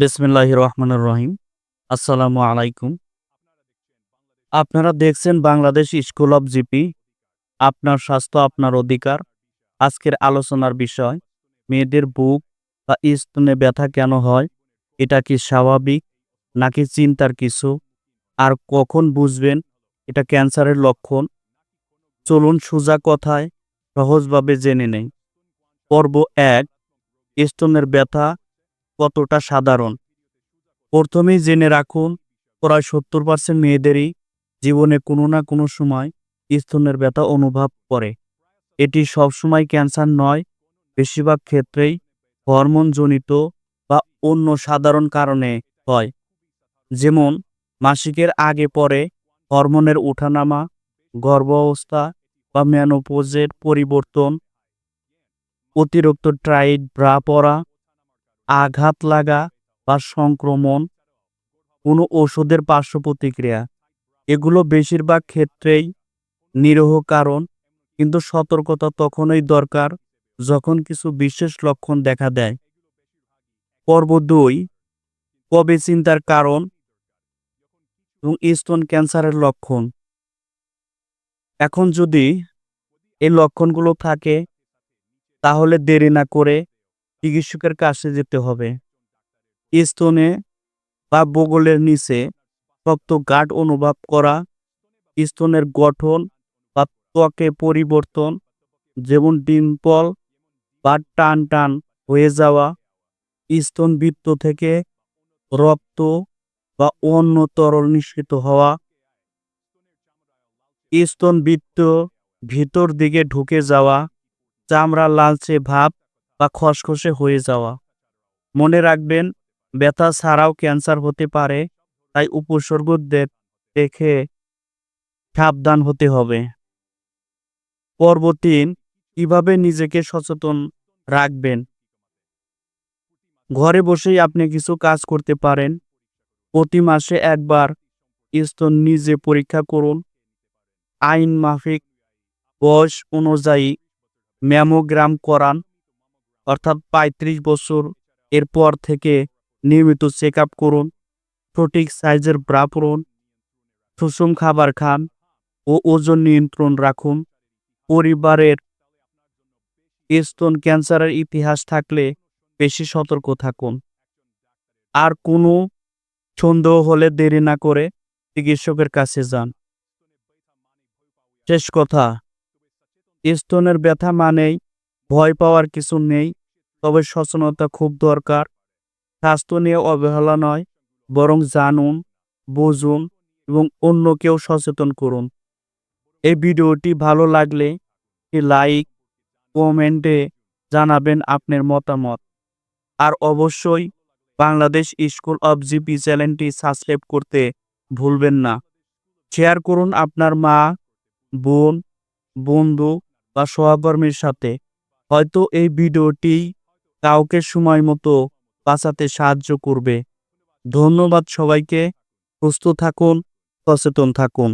বিসমিল্লাহ রহমানুর রহিম। আসসালামু আলাইকুম। আপনারা দেখছেন বাংলাদেশ স্কুল অব জিপি। আপনার স্বাস্থ্য, আপনার অধিকার। আজকের আলোচনার বিষয়, মেয়েদের বুক বা স্তনে ব্যথা কেন হয়? এটা কি স্বাভাবিক নাকি চিন্তার কিছু? আর কখন বুঝবেন এটা ক্যান্সারের লক্ষণ? চলুন সোজা কথায় সহজভাবে জেনে নেই। পর্ব এক, স্তনের ব্যথা কতটা সাধারণ? প্রথমেই জেনে রাখুন, প্রায় সত্তর পার্সেন্ট মেয়েদেরই জীবনে কোনো না কোনো সময় স্তনের ব্যথা অনুভব করে। এটি সবসময় ক্যান্সার নয়, বেশিরভাগ ক্ষেত্রেই হরমোনজনিত বা অন্য সাধারণ কারণে হয়। যেমন, মাসিকের আগে পরে হরমোনের ওঠানামা, গর্ভাবস্থা বা ম্যানোপোজের পরিবর্তন, অতিরিক্ত ট্রাইড ব্রা পরা আঘাত লাগা বা সংক্রমণ, কোনো ওষুধের পার্শ্ব প্রতিক্রিয়া, এগুলো বেশিরভাগ ক্ষেত্রেই নিরহ কারণ, কিন্তু সতর্কতা তখনই দরকার যখন কিছু বিশেষ লক্ষণ দেখা দেয়। পর্ব দুই, কবে চিন্তার কারণ এবং স্তন ক্যান্সারের লক্ষণ। এখন যদি এই লক্ষণগুলো থাকে, তাহলে দেরি না করে চিকিৎসকের কাছে যেতে হবে। স্তনে বা বগলের নিচে শক্ত গাঢ় অনুভব করা, স্তনের গঠন বা ত্বকে পরিবর্তন, যেমন ডিম্পল বা টান টান হয়ে যাওয়া স্তন বৃত্ত থেকে রক্ত বা অন্য তরল নিঃসৃত হওয়া, স্তনবৃত্ত ভিতর দিকে ঢুকে যাওয়া, চামড়া লালচে ভাব বা খসখসে হয়ে যাওয়া। মনে রাখবেন, ব্যথা ছাড়াও ক্যান্সার হতে পারে, তাই উপসর্গদের দেখে সাবধান হতে হবে। পর্ব তিন কীভাবে নিজেকে সচেতন রাখবেন? ঘরে বসেই আপনি কিছু কাজ করতে পারেন। প্রতি মাসে একবার স্তন নিজে পরীক্ষা করুন। আইন মাফিক বয়স অনুযায়ী ম্যামোগ্রাম করান। অর্থাৎ পঁয়ত্রিশ বছর এরপর থেকে নিয়মিত চেক আপ করুন, সঠিক সাইজের ব্রা পরুন, সুষম খাবার খান ও ওজন নিয়ন্ত্রণ রাখুন। পরিবারের স্তন ক্যান্সারের ইতিহাস থাকলে বেশি সতর্ক থাকুন। আর কোনো সন্দেহ হলে দেরি না করে চিকিৎসকের কাছে যান। শেষ কথা, স্তনের ব্যথা মানেই ভয় পাওয়ার কিছু নেই, তবে সচেতনতা খুব দরকার। স্বাস্থ্য নিয়ে অবহেলা নয়, বরং জানুন, বুঝুন এবং অন্যকেও সচেতন করুন। এই ভিডিওটি ভালো লাগলে লাইক, কমেন্টে জানাবেন আপনার মতামত। আর অবশ্যই বাংলাদেশ স্কুল অব জিপি চ্যানেলটি সাবস্ক্রাইব করতে ভুলবেন না। শেয়ার করুন আপনার মা, বোন, বন্ধু বা সহকর্মীর সাথে। হয়তো এই ভিডিওটি কাউকে সময় মতো বাঁচাতে সাহায্য করবে। ধন্যবাদ সবাইকে। সুস্থ থাকুন, সচেতন থাকুন।